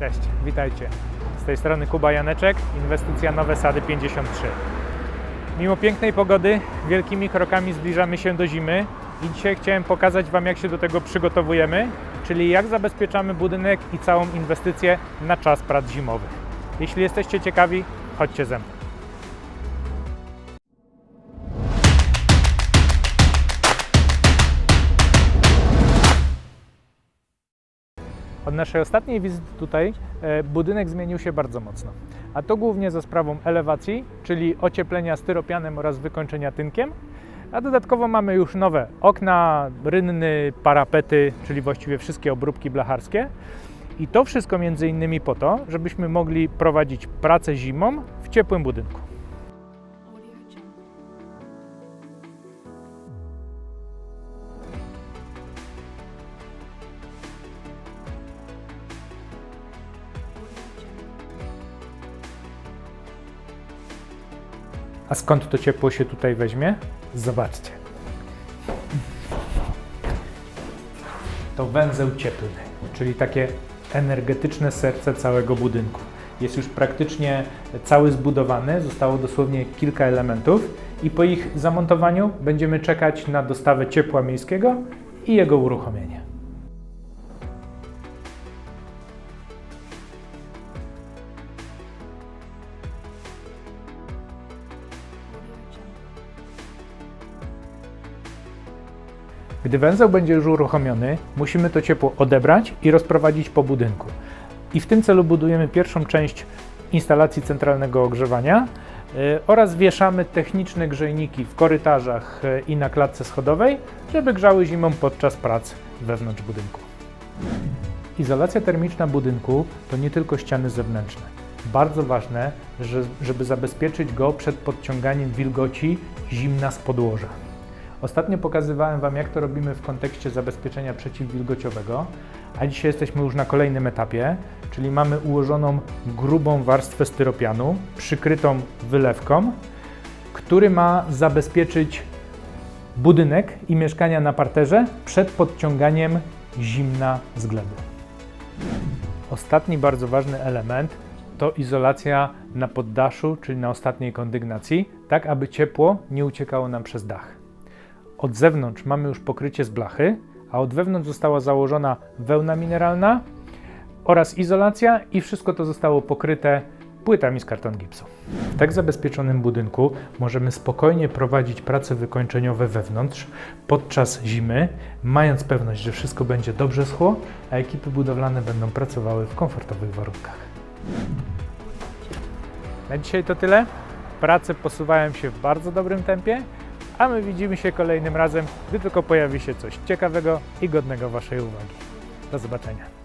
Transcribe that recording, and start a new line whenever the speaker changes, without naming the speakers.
Cześć, witajcie. Z tej strony Kuba Janeczek, inwestycja Nowe Sady 53. Mimo pięknej pogody, wielkimi krokami zbliżamy się do zimy i dzisiaj chciałem pokazać Wam, jak się do tego przygotowujemy, czyli jak zabezpieczamy budynek i całą inwestycję na czas prac zimowych. Jeśli jesteście ciekawi, chodźcie ze mną. Od naszej ostatniej wizyty tutaj e, budynek zmienił się bardzo mocno. A to głównie za sprawą elewacji, czyli ocieplenia styropianem oraz wykończenia tynkiem. A dodatkowo mamy już nowe okna, rynny, parapety, czyli właściwie wszystkie obróbki blacharskie. I to wszystko między innymi po to, żebyśmy mogli prowadzić pracę zimą w ciepłym budynku. A skąd to ciepło się tutaj weźmie? Zobaczcie. To węzeł cieplny, czyli takie energetyczne serce całego budynku. Jest już praktycznie cały zbudowany, zostało dosłownie kilka elementów i po ich zamontowaniu będziemy czekać na dostawę ciepła miejskiego i jego uruchomienie. Gdy węzeł będzie już uruchomiony, musimy to ciepło odebrać i rozprowadzić po budynku. I w tym celu budujemy pierwszą część instalacji centralnego ogrzewania y, oraz wieszamy techniczne grzejniki w korytarzach y, i na klatce schodowej, żeby grzały zimą podczas prac wewnątrz budynku. Izolacja termiczna budynku to nie tylko ściany zewnętrzne. Bardzo ważne, że, żeby zabezpieczyć go przed podciąganiem wilgoci zimna z podłoża. Ostatnio pokazywałem Wam, jak to robimy w kontekście zabezpieczenia przeciwwilgociowego, a dzisiaj jesteśmy już na kolejnym etapie, czyli mamy ułożoną grubą warstwę styropianu przykrytą wylewką, który ma zabezpieczyć budynek i mieszkania na parterze przed podciąganiem zimna z gleby. Ostatni bardzo ważny element to izolacja na poddaszu, czyli na ostatniej kondygnacji, tak aby ciepło nie uciekało nam przez dach. Od zewnątrz mamy już pokrycie z blachy, a od wewnątrz została założona wełna mineralna oraz izolacja i wszystko to zostało pokryte płytami z karton gipsu. W tak zabezpieczonym budynku możemy spokojnie prowadzić prace wykończeniowe wewnątrz podczas zimy, mając pewność, że wszystko będzie dobrze schło, a ekipy budowlane będą pracowały w komfortowych warunkach. Na dzisiaj to tyle. Prace posuwają się w bardzo dobrym tempie, a my widzimy się kolejnym razem, gdy tylko pojawi się coś ciekawego i godnego Waszej uwagi. Do zobaczenia.